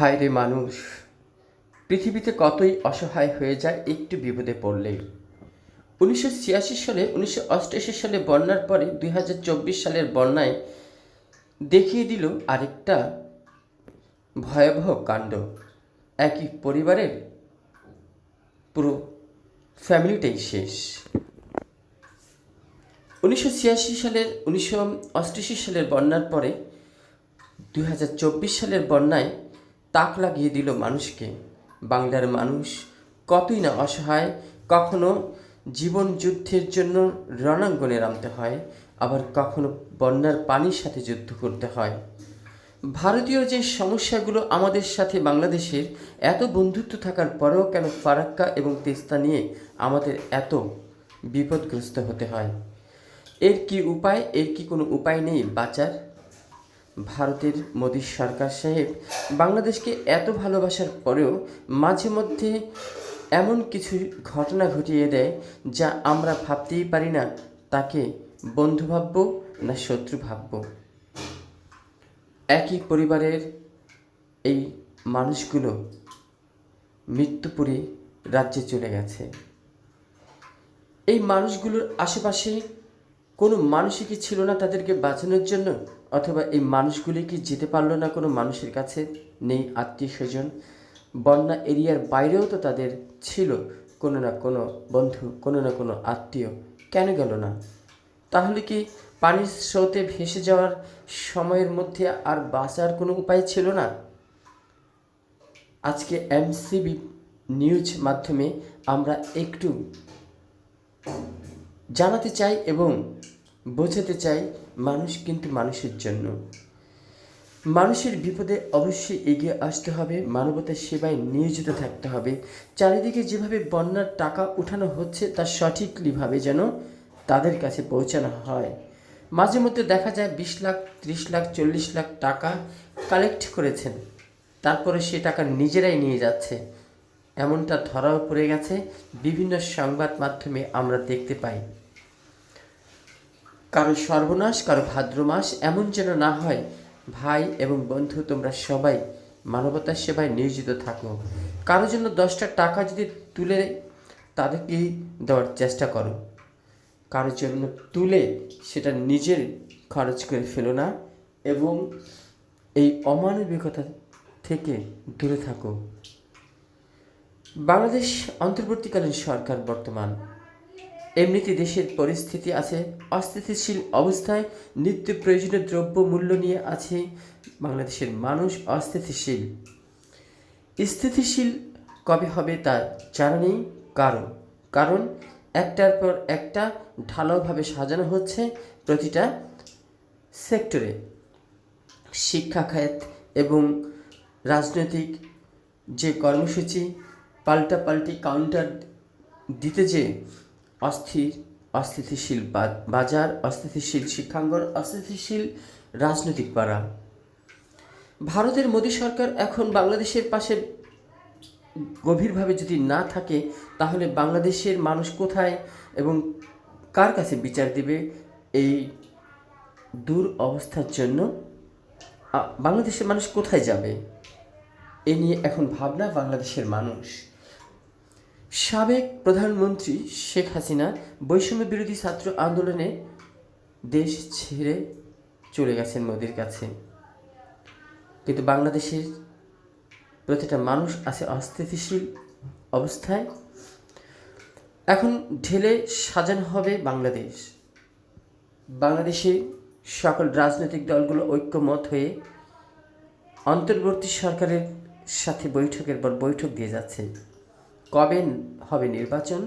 হায় রে মানুষ। পৃথিবীতে কতই অসহায় হয়ে যায় একটু বিপদে পড়লেই। উনিশশো ছিয়াশি সালে, উনিশশো অষ্টাশি সালে বন্যার পরে দুই হাজার চব্বিশ সালের বন্যায় দেখিয়ে দিল আরেকটা ভয়াবহ কাণ্ড। একই পরিবারের পুরো ফ্যামিলিটাই শেষ। উনিশশো ছিয়াশি সালের, উনিশশো অষ্টাশি সালের বন্যার পরে দুই হাজার চব্বিশ সালের বন্যায় তাক লাগিয়ে দিল মানুষকে। বাংলার মানুষ কতই না অসহায়, কখনো জীবন যুদ্ধের জন্য রণাঙ্গনে নামতে হয়, আবার কখনো বন্যার পানির সাথে যুদ্ধ করতে হয়। ভারতীয় যে সমস্যাগুলো আমাদের সাথে বাংলাদেশের এত বন্ধুত্ব থাকার পরেও কেন ফারাক্কা এবং তেস্তা নিয়ে আমাদের এত বিপদগ্রস্ত হতে হয়? এর কি উপায়, এর কি কোনো উপায় নেই বাঁচার? ভারতের মোদী সরকার সাহেব বাংলাদেশকে এত ভালোবাসার পরেও মাঝে মধ্যে এমন কিছু ঘটনা ঘটিয়ে দেয় যা আমরা ভাবতেই পারি না, তাকে বন্ধু ভাবব না শত্রু ভাবব। একই পরিবারের এই মানুষগুলো মৃত্যুপুরী রাজ্যে চলে গেছে। এই মানুষগুলোর আশেপাশে কোনো মানুষই কি ছিল না তাদেরকে বাঁচানোর জন্য? অথবা এই মানুষগুলি কি যেতে পারল না কোনো মানুষের কাছে? নেই আত্মীয় স্বজন। বন্যা এরিয়ার বাইরেও তো তাদের ছিল কোনো না কোনো বন্ধু, কোনো না কোনো আত্মীয়। কেন গেল না? তাহলে কি পানির স্রোতে ভেসে যাওয়ার সময়ের মধ্যে আর বাঁচার কোনো উপায় ছিল না? আজকে এমসিবি নিউজ মাধ্যমে আমরা একটু জানাতে চাই এবং বোঝাতে চাই মানুষ কিন্তু মানুষের জন্য। মানুষের বিপদে অবশ্যই এগিয়ে আসতে হবে, মানবতার সেবায় নিয়োজিত থাকতে হবে। চারিদিকে যেভাবে বন্যার টাকা উঠানো হচ্ছে, তা সঠিকলিভাবে যেন তাদের কাছে পৌঁছানো হয়। মাঝে মধ্যে দেখা যায় বিশ লাখ, ত্রিশ লাখ, চল্লিশ লাখ টাকা কালেক্ট করেছেন। তারপরে সে টাকা নিজেরাই নিয়ে যাচ্ছে। এমনটা ধরাও পড়ে গেছে। বিভিন্ন সংবাদ মাধ্যমে আমরা দেখতে পাই। কারও সর্বনাশ, কারও ভাদ্র মাস এমন যেন না হয়, ভাই এবং বন্ধু, তোমরা সবাই মানবতার সেবায় নিয়োজিত থাকো। কারও জন্য দশটা টাকা যদি তুলে তাদেরকে দেওয়ার চেষ্টা করো। কারোর জন্য তুলে সেটা নিজের খরচ করে ফেলো না এবং এই অমানবিকতা থেকে দূরে থাকো। বাংলাদেশ অন্তর্বর্তীকালীন সরকার বর্তমান এমনিতে দেশের পরিস্থিতি আছে। অস্থিতিশীল অবস্থায় নিত্য প্রয়োজনীয় দ্রব্য মূল্য নিয়ে আছে বাংলাদেশের মানুষ অস্থিতিশীল। স্থিতিশীল কবে হবে তা জানা নেই। কারণ কারণ একটার পর একটা ঢালাওভাবে সাজানো হচ্ছে প্রতিটা সেক্টরে। শিক্ষা খাত এবং রাজনৈতিক যে কর্মসূচি, পাল্টাপাল্টি কাউন্টার দিতে যে অস্থির অস্থিতিশীল বাজার, অস্থিতিশীল শিক্ষাঙ্গন, অস্থিতিশীল রাজনৈতিক পাড়া। ভারতের মোদী সরকার এখন বাংলাদেশের পাশে গভীরভাবে যদি না থাকে, তাহলে বাংলাদেশের মানুষ কোথায় এবং কার কাছে বিচার দিবে এই দূর অবস্থার জন্য? বাংলাদেশের মানুষ কোথায় যাবে? এ নিয়ে এখন ভাবনা বাংলাদেশের মানুষ। সাবেক প্রধানমন্ত্রী শেখ হাসিনা বৈষম্য বিরোধী ছাত্র আন্দোলনে দেশ ছেড়ে চলে গেছেন মোদির কাছে। কিন্তু বাংলাদেশের প্রতিটা মানুষ আছে অস্থিতিশীল অবস্থায়। এখন ঢেলে সাজানো হবে বাংলাদেশ। বাংলাদেশে সকল রাজনৈতিক দলগুলো ঐক্যমত হয়ে অন্তর্বর্তী সরকারের সাথে বৈঠকের পর বৈঠক দিয়ে যাচ্ছে। কবে হবে নির্বাচন?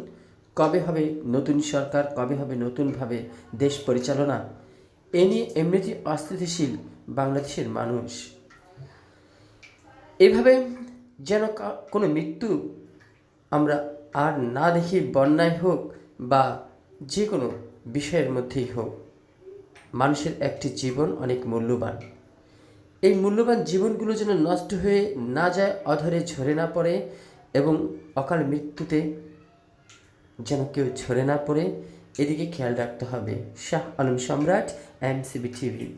কবে হবে নতুন সরকার? কবে হবে নতুনভাবে দেশ পরিচালনা? এ নিয়ে এমনিতে অস্থিতিশীল বাংলাদেশের মানুষ। এভাবে যেন কোনো মৃত্যু আমরা আর না দেখি বন্যায় হোক বা যে কোনো বিষয়ের মধ্যেই হোক, মানুষের একটি জীবন অনেক মূল্যবান। এই মূল্যবান জীবনগুলো যেন নষ্ট হয়ে না যায়, অধরে ঝরে না পড়ে এবং অকাল মৃত্যুতে যেন কেউ ঝরে না পড়ে, এদিকে খেয়াল রাখতে হবে। শাহ আলম সম্রাট, এম এমসিবি টিভি।